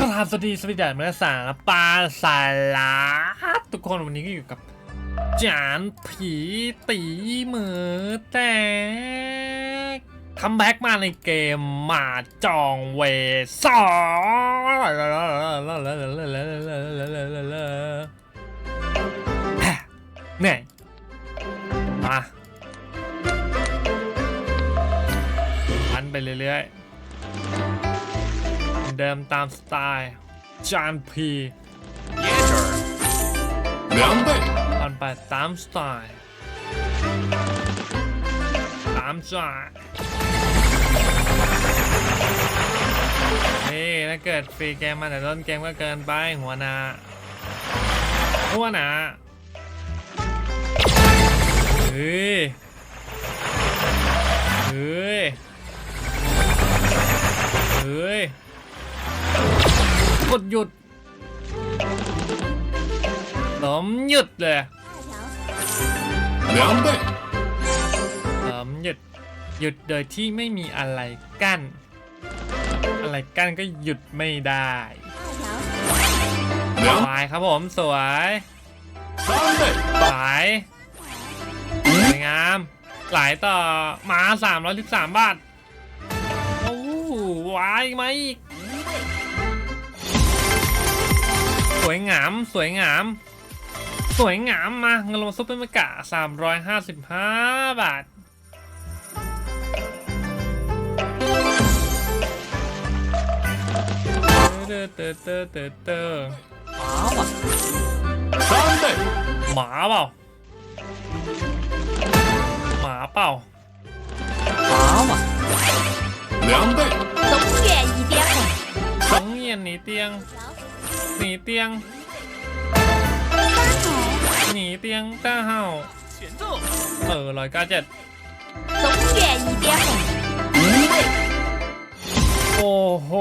ครับสวัสดีสวัสดีเมื่อสางปลาสาลาทุกคนวันนี้ก็อยู่กับจานผีตีมือแตกคัมแบ็กมาในเกมมาจองเวสองเนี่ยมาพันไปเรื่อยๆ เหมือนเดิมตามสไตล์จานพี两倍，ปันไปตามสไตล์ตามใจนี่ถ้าเกิดฟรีเกมมาแต่ต้นเกมก็เกินไปหัวหนาหัวหนาเฮ้ยเฮ้ยเฮ้ย กดหยุดผมหยุดเลย两倍ผมหยุดหยุดโดยที่ไม่มีอะไรกั้น อะไรกั้นก็หยุดไม่ได้สวยครับผมสวยสวยสวยงาม หลายต่อมา313บาทโอ้วายไหมอีก สวยงาม สวยงาม สวยงามมาเงินลงซุปเปอร์มากะ355 บาท เตอเตอเตอเตอเตอ 三倍， หมาเปล่า หมาเปล่า 两倍，东远一点红， ต้องเงียนหนีเตียง หนีเตียง หนีเตียงเต้าเฮาเออร้อยเก้าเจ็ดโอ้โห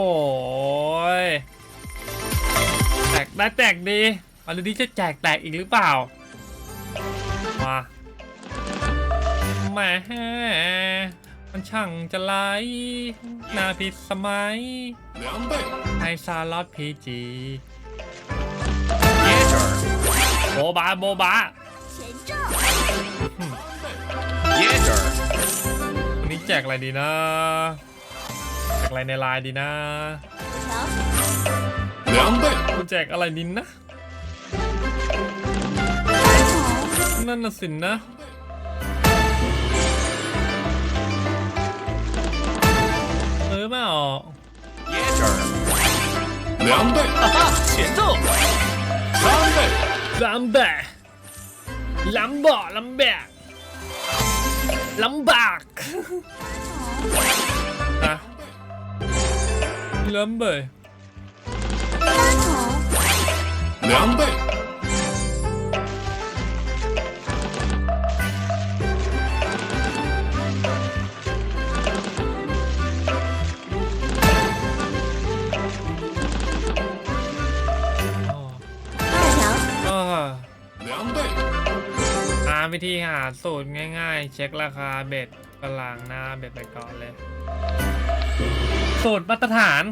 แตกได้แตกดีอันนี้จะแจกแตกอีกหรือเปล่า มาแหมมันช่างจะไหลนาผิดสมัย ซาลอดพีจีโบบาโบบาเยวันนี้แจกอะไรดีนะ แจกอะไรในไลน์ดีนะเหลืออะคุณแจกอะไรดินนะ นั่นน่ะสินนะเออไม่ออก 两倍，哈哈，前奏，三倍，三倍，两倍，两倍，两倍，啊，两倍，两倍。 หาวิธีหาสูตรง่าย ๆ เช็คราคาเบ็ดกลางหน้าเบ็ดไปก่อนเลย สูตรมาตรฐาน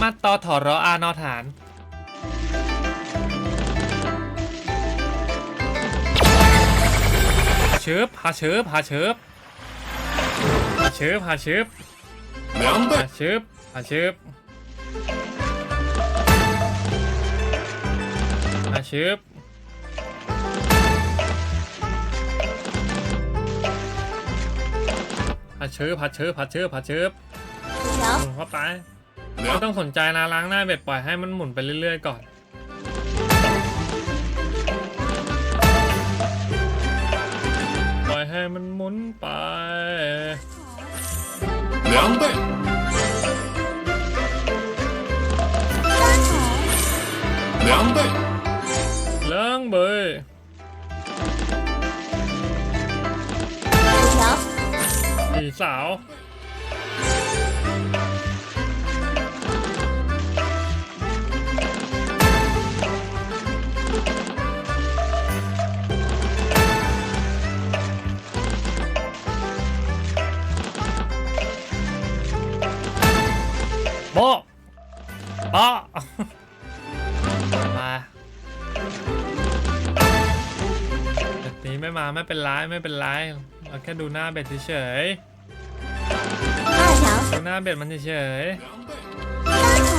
มาตอถอรออานอฐานเชิบหาเชิบหาเชิบหาเชิบหาเชิบ两หา倍，เชิบหาเชิบหาเชิบ หาเชิบหาเชิบหาเชิบหาเชิบ 条 หมุนเข้าไปไม่ 两 ต้องสนใจนะล้างหน้าเบ็ดปล่อยให้มันหมุนไปเรื่อยๆก่อน ปล่อยให้มันหมุนไป 两倍，两倍， เลื่ สาว โบะอ๋อมาแบบนี้ไม่มาไม่เป็นไรไม่เป็นไร เราแค่ดูหน้าเบ็ดเฉย，ๆ ดูหน้าเบ็ดมันเฉย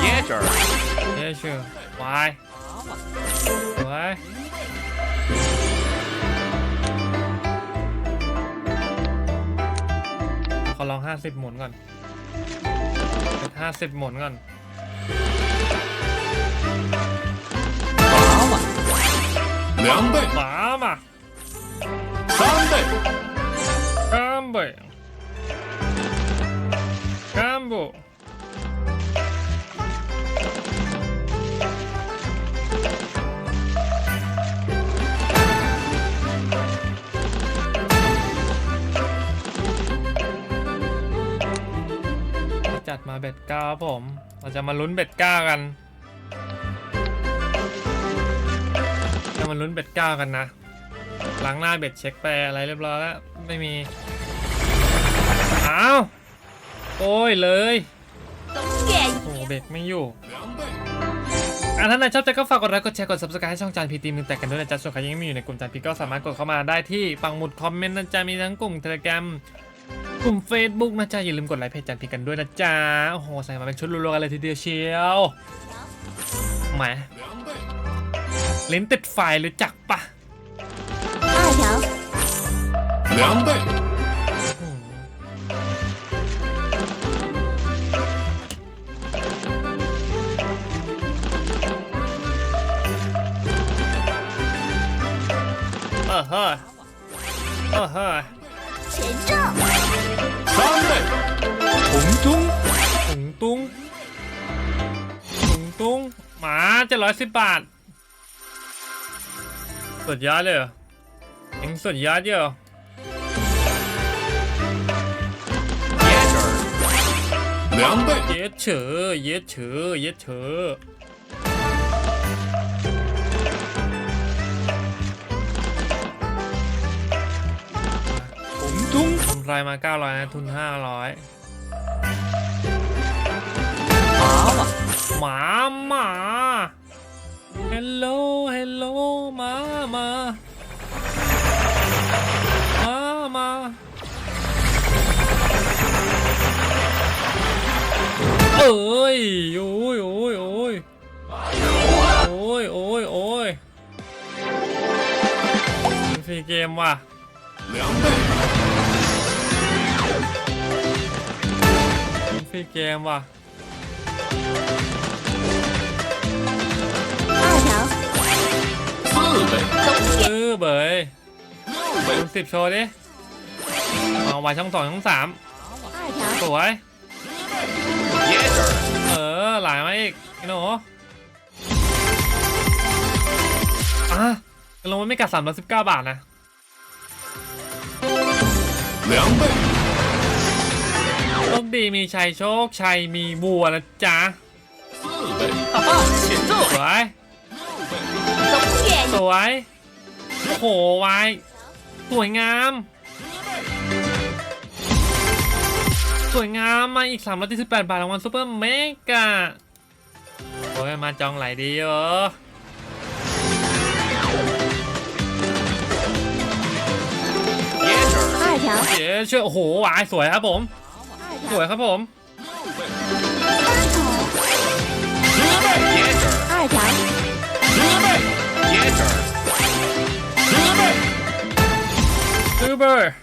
接着， ๆเย้ชื่อวายสวยขอลองห้าสิบหมุนก่อนห้าสิบหมุนก่อน 两倍， หมามา 三倍， กัม เบ็ดเก้าผม เราจะมาลุ้นเบ็ดเก้ากัน จะมาลุ้นเบ็ดเก้ากันนะ หลังหน้าเบ็ดเช็คไปอะไรเรียบร้อยแล้ว ไม่มี อ้าว โอ้ยเลยโอ้เบ็ดไม่อยู่อันท่านนดชอบใจก็ฝากกดไลค์กดแชร์กด subscribe ให้ช่องจานพีตีมือแตกกันด้วยนะจ๊ะส่วนใครยังไม่อยู่ในกลุ่มจานพีก็สามารถกดเข้ามาได้ที่ปังหมุดคอมเมนต์นะจ๊ะมีทั้งกลุ่มเทเลแกรม ลุ่ม Facebook นะจ๊ะอย่าลืมกดไลค์เพจจานพีกันด้วยนะจ๊ะโอ้โหใส่มาเป็นชุดรัวๆกันเลยทีเดียวเชียวแหม 两倍， ลิ้นติดไฟรู้จักปะ 二条，两倍， อืมเออเฮ้ยเออเฮ้ย 前兆，三倍， 红中， ถุงตุ้งถุงตุ้งหมาเจ็ดร้อยสิบบาท สุดยอดเลยเหรอเอ็งสุดยอดเยอะ 接着，两倍， เย็ดเฉอเย็ดเฉอเย็ดเฉอ 红中， กำไรมา900นะทุน 500 มาหมา Hello Hello หมามามามาเอ้ยโอ้ยโอ้ยโอ้ยโอ้ยโอ้ยโอ้ยฟรีเกมว่ะ，ฟรีเกมว่ะ ซื้อเบยคูณสิบโชว์ดิเอาไว้ช่องสองช่องสามสวย เออ หลายมาอีกไอ้หนูอะลงมัไม่กัดสามร้อสิบเก้าบาทนะเหลืองดีมีชัยโชค ชัยมีบัวนะจ๊ะสวย สวย โอ้โหวายสวยงาม สวยงามมาอีก3 7 8บาทรางวัลซูเปอร์เมกาโอ้ย มาจองไหลดีเออ 接着，二条， เจ๊เชื่อโอ้โหวายสวยครับผม 二 ส 条， วยครับผม 十倍，接着，二条，十倍， Yes. Uber! Uber!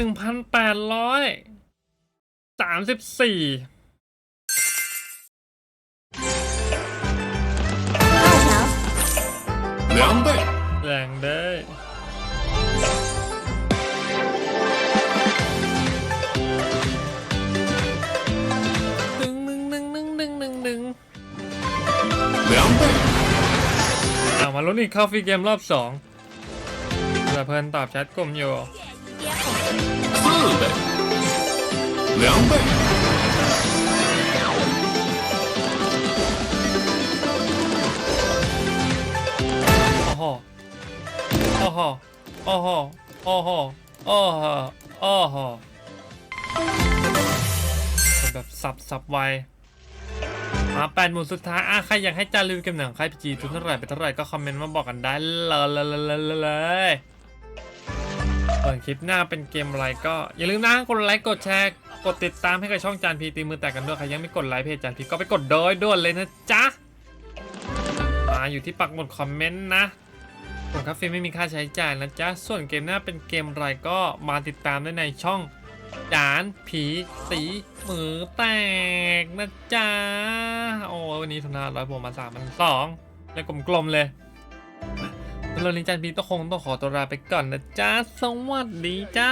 หนึ่งพันแปดร้อยสามสิบสี่ 两倍， แรงได้หนึ่งหนึ่งหนึ่งหนึ่งหนึ่งหนึ่งหนึ่ง 两倍， อ่ามาลุ้นอีกเข้าฟรีเกมรอบสองเพื่อเพลินตอบแชทกลุ่มอยู่ 跌红， 四倍，两倍， โอ้โห โอ้โห โอ้โห โอ้โห โอ้โห โอ้โหเป็นแบบสับสับไว มาแปดหมุนสุดท้ายอ่ะใครอยากให้จารีวิวเกมหนังใครพีจีทุนเท่าไหร่ไปเท่าไหร่ก็คอมเมนต์มาบอกกันได้เลยเลย ส่วนคลิปหน้าเป็นเกมอะไรก็อย่าลืมนะกดไลค์กดแชร์กดติดตามให้กับช่องจานพีตีมือแตกกันด้วยใครยังไม่กดไลค์เพจจานพีก็ไปกดโดยด่วนเลยนะจ๊ะมาอยู่ที่ปักหมดคอมเมนต์นะส่วนคาเฟ่ไม่มีค่าใช้จ่ายนะจ๊ะส่วนเกมหน้าเป็นเกมอะไรก็มาติดตามได้ในช่องจานผีตีมือแตกนะจ๊ะโอ้วันนี้ทุนาร้อยผมมาสามพันสองแล้วกลมๆเลย แล้วลินจันพีต้องคงต้องขอตัวลาไปก่อนนะจ๊ะสวัสดีจ้า